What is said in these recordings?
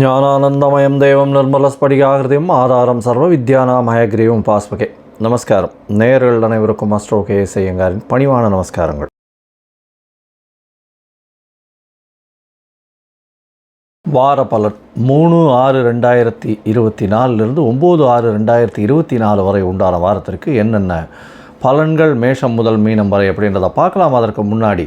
జ్ఞానానందమయం தெய்வம் நிர்மலஸ்படிகாகிருதியும் ஆதாரம் சர்வ வித்யானாமயகிரியும் பாஸ்பகே. நமஸ்காரம். நேர்கள் அனைவருக்கும் அஸ்ட்ரோ கே செய்யுங்காரின் பணிவான நமஸ்காரங்கள். வார பலன் மூணு ஆறு ரெண்டாயிரத்தி இருபத்தி நாலுலேருந்து ஒம்பது ஆறு ரெண்டாயிரத்தி இருபத்தி நாலு வரை உண்டான வாரத்திற்கு என்னென்ன பலன்கள் மேஷம் முதல் மீனம் வரை அப்படின்றத பார்க்கலாம். அதற்கு முன்னாடி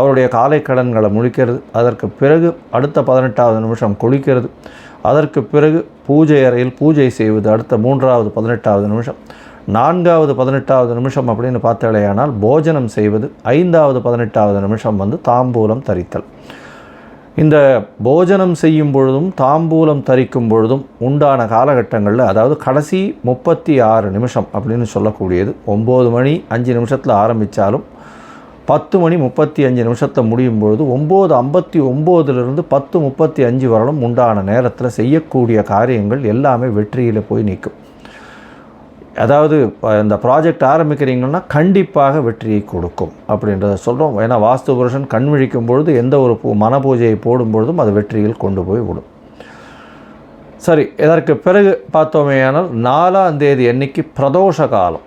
அவருடைய காலை கடன்களை முழிக்கிறது. அதற்கு பிறகு அடுத்த பதினெட்டாவது நிமிஷம் குளிக்கிறது. அதற்கு பிறகு பூஜை அறையில் பூஜை செய்வது அடுத்த மூன்றாவது பதினெட்டாவது நிமிஷம். நான்காவது பதினெட்டாவது நிமிஷம் அப்படின்னு பார்த்தாலேயானால் போஜனம் செய்வது ஐந்தாவது பதினெட்டாவது நிமிஷம் வந்து தாம்பூலம் தரித்தல். இந்த போஜனம் செய்யும் பொழுதும் தாம்பூலம் தரிக்கும் பொழுதும் உண்டான காலகட்டங்களில் அதாவது கடைசி முப்பத்தி ஆறு நிமிஷம் அப்படின்னு சொல்லக்கூடியது. ஒம்பது மணி அஞ்சு நிமிஷத்தில் ஆரம்பித்தாலும் பத்து மணி முப்பத்தி அஞ்சு நிமிஷத்தில் முடியும் பொழுது ஒம்பது ஐம்பத்தி ஒம்போதுலேருந்து பத்து முப்பத்தி அஞ்சு வரலும் உண்டான நேரத்தில் செய்யக்கூடிய காரியங்கள் எல்லாமே வெற்றியில் போய் நிற்கும். அதாவது இந்த ப்ராஜெக்ட் ஆரம்பிக்கிறீங்கன்னா கண்டிப்பாக வெற்றியை கொடுக்கும் அப்படின்றத சொல்கிறோம் ஏன்னா வாஸ்து புருஷன் கண் விழிக்கும் பொழுது எந்த ஒரு பூ மன பூஜையை போடும் பொழுதும் அது வெற்றியில் கொண்டு போய் விடும். சரி இதற்கு பிறகு பார்த்தோமேயானால் நாலாம் தேதி அன்னைக்கு பிரதோஷ காலம்.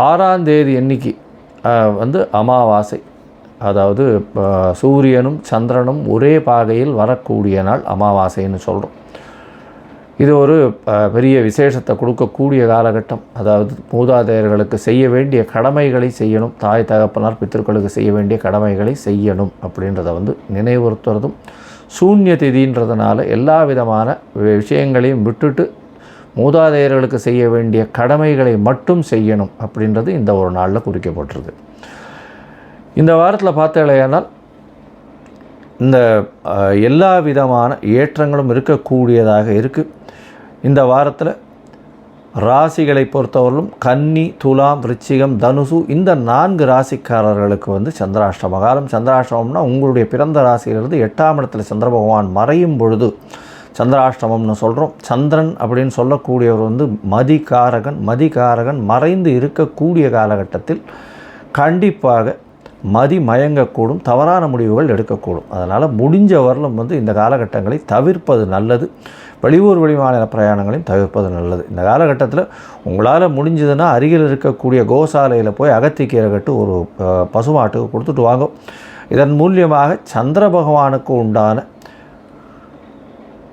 ஆறாம் தேதி அன்னைக்கு வந்து அமாவாசை. அதாவது சூரியனும் சந்திரனும் ஒரே பாகையில் வரக்கூடிய நாள் அமாவாசைன்னு சொல்கிறோம் இது ஒரு பெரிய விசேஷத்தை கொடுக்கக்கூடிய காலகட்டம். அதாவது மூதாதையர்களுக்கு செய்ய வேண்டிய கடமைகளை செய்யணும். தாய் தகப்பனார் பித்தர்களுக்கு செய்ய வேண்டிய கடமைகளை செய்யணும் அப்படின்றத வந்து நினைவுறுத்துறதும் சூன்ய திதின்றதுனால எல்லா விதமான விஷயங்களையும் விட்டுட்டு மூதாதையர்களுக்கு செய்ய வேண்டிய கடமைகளை மட்டும் செய்யணும் அப்படின்றது இந்த ஒரு நாளில் குறிக்கப்பட்டிருது. இந்த வாரத்தில் பார்த்தேலையானால் இந்த எல்லா விதமான ஏற்றங்களும் இருக்கக்கூடியதாக இருக்குது இந்த வாரத்தில் ராசிகளை பொறுத்தவரையிலும் கன்னி துலாம் ரிச்சிகம் தனுசு இந்த நான்கு ராசிக்காரர்களுக்கு வந்து சந்திராஷ்டம காலம் சந்திராஷ்டமம்னா உங்களுடைய பிறந்த ராசியிலிருந்து எட்டாம் இடத்துல சந்திர பகவான் மறையும் பொழுது சந்திராஷ்டமம்னு சொல்கிறோம் சந்திரன் அப்படின்னு சொல்லக்கூடியவர் வந்து மதிகாரகன். மதிகாரகன் மறைந்து இருக்கக்கூடிய காலகட்டத்தில் கண்டிப்பாக மதி மயங்கக்கூடும் தவறான முடிவுகள் எடுக்கக்கூடும். அதனால் முடிஞ்ச வரலும் வந்து இந்த காலகட்டங்களை தவிர்ப்பது நல்லது. வெளியூர் வெளிமாநில பிரயாணங்களையும் தவிர்ப்பது நல்லது. இந்த காலகட்டத்தில் உங்களால் முடிஞ்சதுன்னா அருகில் இருக்கக்கூடிய கோசாலையில் போய் அகத்திக்கீரை கட்டு ஒரு பசுமாட்டுக்கு கொடுத்துட்டு வாங்க. இதன் மூலியமாக சந்திர பகவானுக்கு உண்டான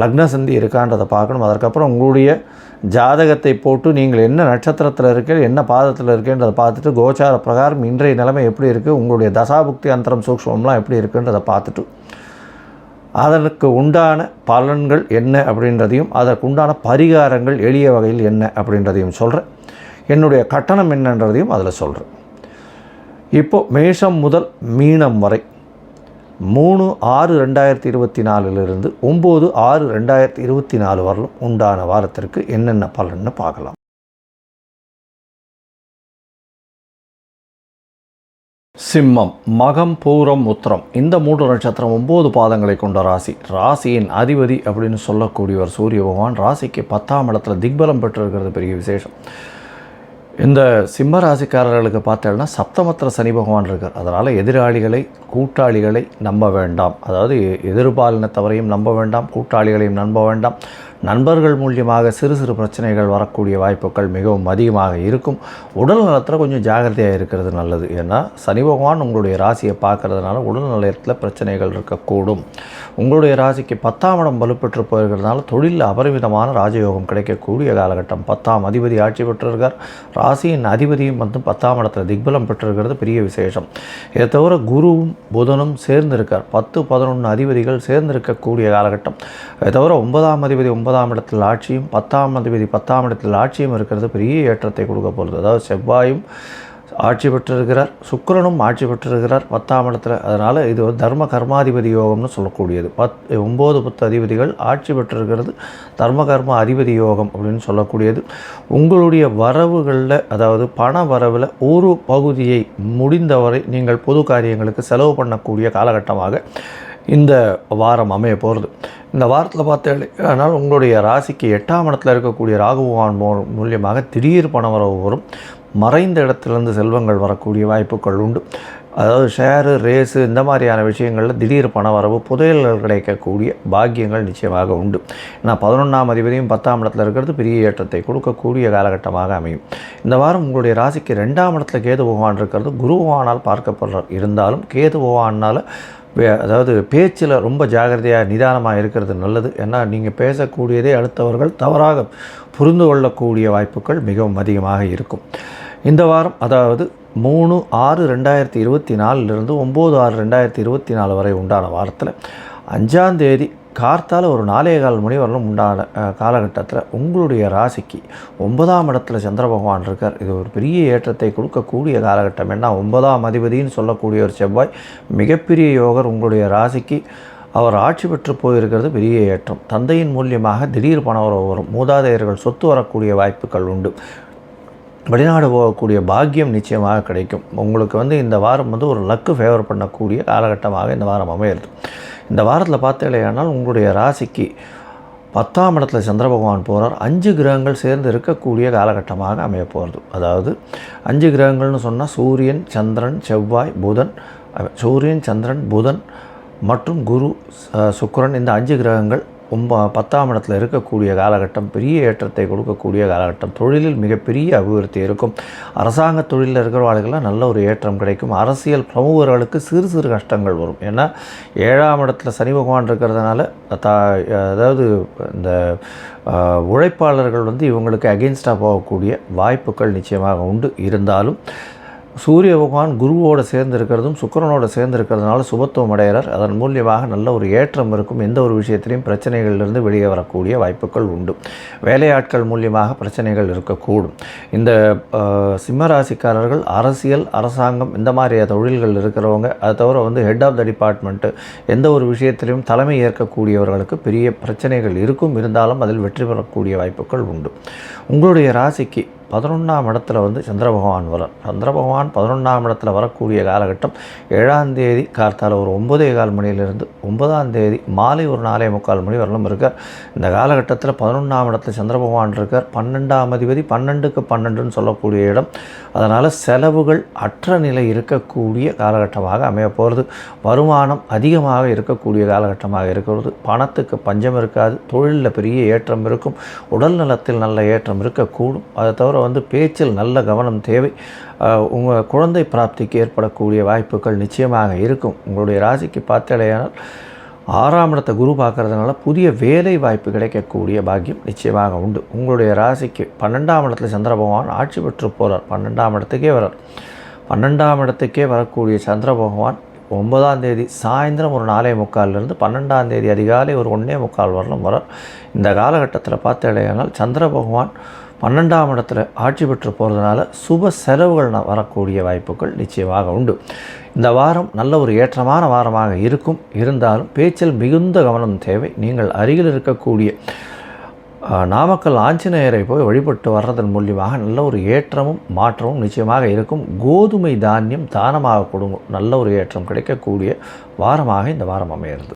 லக்ன சந்தி இருக்கான்றதை பார்க்கணும். அதற்கப்புறம் உங்களுடைய ஜாதகத்தை போட்டு நீங்கள் என்ன நட்சத்திரத்தில் இருக்க என்ன பாதத்தில் இருக்கேன்றதை பார்த்துட்டு கோச்சார பிரகாரம் இன்றைய நிலைமை எப்படி இருக்குது உங்களுடைய தசாபுக்தி அந்தரம் சூக்ஷ்மம்லாம் எப்படி இருக்குன்றதை பார்த்துட்டு அதற்கு உண்டான பலன்கள் என்ன அப்படின்றதையும் அதற்கு உண்டான பரிகாரங்கள் எளிய வகையில் என்ன அப்படின்றதையும் சொல்கிறேன் என்னுடைய கட்டணம் என்னன்றதையும் அதில் சொல்கிறேன் இப்போது மேஷம் முதல் மீனம் வரை மூணு ஆறு ரெண்டாயிரத்தி இருபத்தி நாலுலேருந்து ஒம்பது ஆறு ரெண்டாயிரத்தி இருபத்தி நாலு வரலும் உண்டான வாரத்திற்கு என்னென்ன பலன்னு பார்க்கலாம். சிம்மம் மகம் பூரம் உத்திரம். இந்த மூன்று நட்சத்திரம் ஒம்பது பாதங்களை கொண்ட ராசி. ராசியின் அதிபதி அப்படின்னு சொல்லக்கூடியவர் சூரிய பகவான். ராசிக்கு பத்தாம் இடத்துல திக்பலம் பெற்றிருக்கிறது. பெரிய விசேஷம். இந்த சிம்ம ராசிக்காரர்களுக்கு பார்த்தேன்னா சப்தமத்திர சனி பகவான் இருக்கார். அதனால் எதிராளிகளை கூட்டாளிகளை நம்ப வேண்டாம். அதாவது எதிர்பாலினத்தவரையும் நம்ப வேண்டாம் கூட்டாளிகளையும் நம்ப வேண்டாம். நண்பர்கள் மூலியமாக சிறு சிறு பிரச்சனைகள் வரக்கூடிய வாய்ப்புகள் மிகவும் அதிகமாக இருக்கும். உடல் நலத்தில் கொஞ்சம் ஜாகிரதையாக இருக்கிறது நல்லது. ஏன்னா சனி பகவான் உங்களுடைய ராசியை பார்க்கறதுனால உடல் நலத்தில் பிரச்சனைகள் இருக்கக்கூடும். உங்களுடைய ராசிக்கு பத்தாம் இடம் வலுப்பெற்று போயிருக்கிறதுனால தொழிலில் அபரிமிதமான ராஜயோகம் கிடைக்கக்கூடிய காலகட்டம். பத்தாம் அதிபதி ஆட்சி பெற்றிருக்கார். ராசியின் அதிபதியும் வந்து பத்தாம் இடத்துல திக்பலம் பெற்றிருக்கிறது பெரிய விசேஷம். இதை தவிர குருவும் புதனும் சேர்ந்திருக்கார். பத்து பதினொன்று அதிபதிகள் சேர்ந்திருக்கக்கூடிய காலகட்டம். இதை தவிர ஒன்பதாம் அதிபதி ஒன்பதாம் இடத்தில் ஆட்சியும் பத்தாம் அதிபதி பத்தாம் இடத்தில் ஆட்சியும் இருக்கிறது பெரிய ஏற்றத்தை கொடுக்க போகிறது. அதாவது செவ்வாயும் ஆட்சி பெற்றிருக்கிறார் சுக்கரனும் ஆட்சி பெற்றிருக்கிறார் பத்தாம் இடத்துல. அதனால் இது தர்ம கர்மாதிபதி யோகம்னு சொல்லக்கூடியது. பத் ஒம்பது பத்து அதிபதிகள் ஆட்சி பெற்றிருக்கிறது தர்ம கர்ம அதிபதி யோகம் அப்படின்னு சொல்லக்கூடியது. உங்களுடைய வரவுகளில் அதாவது பண வரவில் ஒரு பகுதியை முடிந்தவரை நீங்கள் பொது காரியங்களுக்கு செலவு பண்ணக்கூடிய காலகட்டமாக இந்த வாரம் அமைய போகிறது. இந்த வாரத்தில் பார்த்தேன் ஆனால் உங்களுடைய ராசிக்கு எட்டாம் இடத்துல இருக்கக்கூடிய ராகுவான் மூலியமாக திடீர் பணவரவு வரும். மறைந்த இடத்துலேருந்து செல்வங்கள் வரக்கூடிய வாய்ப்புகள் உண்டு. அதாவது ஷேரு ரேஸு இந்த மாதிரியான விஷயங்களில் திடீர் பணவரவு புதையல்கள் கிடைக்கக்கூடிய பாக்கியங்கள் நிச்சயமாக உண்டு. ஏன்னா பதினொன்றாம் அதிபதியும் பத்தாம் இடத்துல இருக்கிறது பெரிய ஏற்றத்தை கொடுக்கக்கூடிய காலகட்டமாக அமையும். இந்த வாரம் உங்களுடைய ராசிக்கு ரெண்டாம் இடத்துல கேது பகவான் இருக்கிறது. குரு பகவானால் பார்க்கப்படுறார் இருந்தாலும் கேது பகவானால் அதாவது பேச்சில் ரொம்ப ஜாகிரதையாக நிதானமாக இருக்கிறது நல்லது. ஏன்னா நீங்கள் பேசக்கூடியதே அடுத்தவர்கள் தவறாக புரிந்து கொள்ளக்கூடிய வாய்ப்புகள் மிகவும் அதிகமாக இருக்கும். இந்த வாரம் அதாவது மூணு ஆறு ரெண்டாயிரத்தி இருபத்தி நாலுலேருந்து ஒம்பது ஆறு ரெண்டாயிரத்தி இருபத்தி நாலு வரை உண்டான வாரத்தில் அஞ்சாந்தேதி கார்த்தால் கார்த்தால ஒரு நாலே கால் மணி வரலும் உண்டான காலகட்டத்தில் உங்களுடைய ராசிக்கு ஒன்பதாம் இடத்துல சந்திர பகவான் இருக்கார். இது ஒரு பெரிய ஏற்றத்தை கொடுக்கக்கூடிய காலகட்டம். என்ன ஒன்பதாம் அதிபதினு சொல்லக்கூடிய ஒரு செவ்வாய் மிகப்பெரிய யோகர். உங்களுடைய ராசிக்கு அவர் ஆட்சி பெற்று போயிருக்கிறது பெரிய ஏற்றம். தந்தையின் மூலியமாக திடீர் பண உறவு வரும். மூதாதையர்கள் சொத்து வரக்கூடிய வாய்ப்புகள் உண்டு. வெளிநாடு போகக்கூடிய பாக்கியம் நிச்சயமாக கிடைக்கும். உங்களுக்கு வந்து இந்த வாரம் வந்து ஒரு லக்கு ஃபேவர் பண்ணக்கூடிய காலகட்டமாக இந்த வாரம் அமையிறது. இந்த வாரத்தில் பார்த்தீங்களேனால் உங்களுடைய ராசிக்கு பத்தாம் இடத்துல சந்திர பகவான் போகிறார் அஞ்சு கிரகங்கள் சேர்ந்து இருக்கக்கூடிய காலகட்டமாக அமைய போகிறது அதாவது அஞ்சு கிரகங்கள்னு சொன்னால் சூரியன் சந்திரன் செவ்வாய் புதன் சூரியன் சந்திரன் புதன் மற்றும் குரு சுக்கரன் இந்த அஞ்சு கிரகங்கள் ஒம்ப பத்தாம் இடத்துல இருக்கக்கூடிய காலகட்டம் பெரிய ஏற்றத்தை கொடுக்கக்கூடிய காலகட்டம். தொழிலில் மிகப்பெரிய அபிவிருத்தி இருக்கும். அரசாங்க தொழிலில் இருக்கிறவர்களுக்கெல்லாம் நல்ல ஒரு ஏற்றம் கிடைக்கும். அரசியல் பிரமுகர்களுக்கு சிறு சிறு கஷ்டங்கள் வரும். ஏன்னா ஏழாம் இடத்துல சனி பகவான் இருக்கிறதுனால தா அதாவது இந்த உழைப்பாளர்கள் வந்து இவங்களுக்கு அகெயின்ஸ்டாக போகக்கூடிய வாய்ப்புகள் நிச்சயமாக உண்டு. இருந்தாலும் சூரிய பகவான் குருவோடு சேர்ந்து இருக்கிறதும் சுக்கிரனோடு சேர்ந்து இருக்கிறதுனால சுபத்துவம் அடைகிறார். அதன் மூலியமாக நல்ல ஒரு ஏற்றம் இருக்கும். எந்த ஒரு விஷயத்திலையும் பிரச்சனைகளிலிருந்து வெளியே வரக்கூடிய வாய்ப்புகள் உண்டு. வேலையாட்கள் மூலியமாக பிரச்சனைகள் இருக்கக்கூடும். இந்த சிம்மராசிக்காரர்கள் சிம்ம ராசிக்காரர்கள் அரசியல் அரசாங்கம் இந்த மாதிரி தொழில்கள் இருக்கிறவங்க அதை தவிர வந்து ஹெட் ஆஃப் த டிபார்ட்மெண்ட்டு எந்த ஒரு விஷயத்திலையும் தலைமை ஏற்கக்கூடியவர்களுக்கு பெரிய பிரச்சனைகள் இருக்கும். இருந்தாலும் அதில் வெற்றி பெறக்கூடிய வாய்ப்புகள் உண்டு. உங்களுடைய ராசிக்கு பதினொன்றாம் இடத்துல வந்து சந்திர பகவான் வரார் சந்திர பகவான் பதினொன்றாம் இடத்துல வரக்கூடிய காலகட்டம் ஏழாம் தேதி கார்த்தால ஒரு ஒம்பதே கால் மணியிலிருந்து ஒன்பதாம் தேதி மாலை ஒரு நாலே முக்கால் மணி வரலும் இருக்கார். இந்த காலகட்டத்தில் பதினொன்றாம் இடத்துல சந்திர பகவான் இருக்கார். பன்னெண்டாம் அதிபதி பன்னெண்டுக்கு பன்னெண்டுன்னு சொல்லக்கூடிய இடம். அதனால் செலவுகள் அற்ற நிலை இருக்கக்கூடிய காலகட்டமாக அமைய போகிறது வருமானம் அதிகமாக இருக்கக்கூடிய காலகட்டமாக இருக்கிறது. பணத்துக்கு பஞ்சம் இருக்காது. தொழிலில் பெரிய ஏற்றம் இருக்கும். உடல் நலத்தில் நல்ல ஏற்றம் இருக்கக்கூடும். அதை தவிர வந்து பேச்சில் நல்ல கவனம் தேவை. உங்கள் குழந்தை பிராப்திக்கு ஏற்படக்கூடிய வாய்ப்புகள் நிச்சயமாக இருக்கும். உங்களுடைய ராசிக்கு பார்த்தலையானால் ஆறாம் இடத்தை குரு பார்க்குறதுனால புதிய வேலை வாய்ப்பு கிடைக்கக்கூடிய பாக்கியம் நிச்சயமாக உண்டு. உங்களுடைய ராசிக்கு பன்னெண்டாம் இடத்துல சந்திர பகவான் ஆட்சி பெற்று போகிறார் பன்னெண்டாம் இடத்துக்கே வரார். பன்னெண்டாம் இடத்துக்கே வரக்கூடிய சந்திர பகவான் ஒன்பதாம் தேதி சாயந்தரம் ஒரு நாலே முக்கால்லேருந்து பன்னெண்டாம் தேதி அதிகாலை ஒரு ஒன்றே முக்கால் வரலும் வரார். இந்த காலகட்டத்தில் பார்த்தடையானால் சந்திர பகவான் பன்னெண்டாம் இடத்துல ஆட்சி பெற்று போகிறதுனால சுப செலவுகள் வரக்கூடிய வாய்ப்புகள் நிச்சயமாக உண்டு. இந்த வாரம் நல்ல ஒரு ஏற்றமான வாரமாக இருக்கும். இருந்தாலும் பேச்சில் மிகுந்த கவனம் தேவை. நீங்கள் அருகில் இருக்கக்கூடிய நாமக்கல் ஆஞ்சநேயரை போய் வழிபட்டு வர்றதன் மூலியமாக நல்ல ஒரு ஏற்றமும் மாற்றமும் நிச்சயமாக இருக்கும். கோதுமை தானியம் தானமாக கொடுங்க. நல்ல ஒரு ஏற்றம் கிடைக்கக்கூடிய வாரமாக இந்த வாரம் அமையிறது.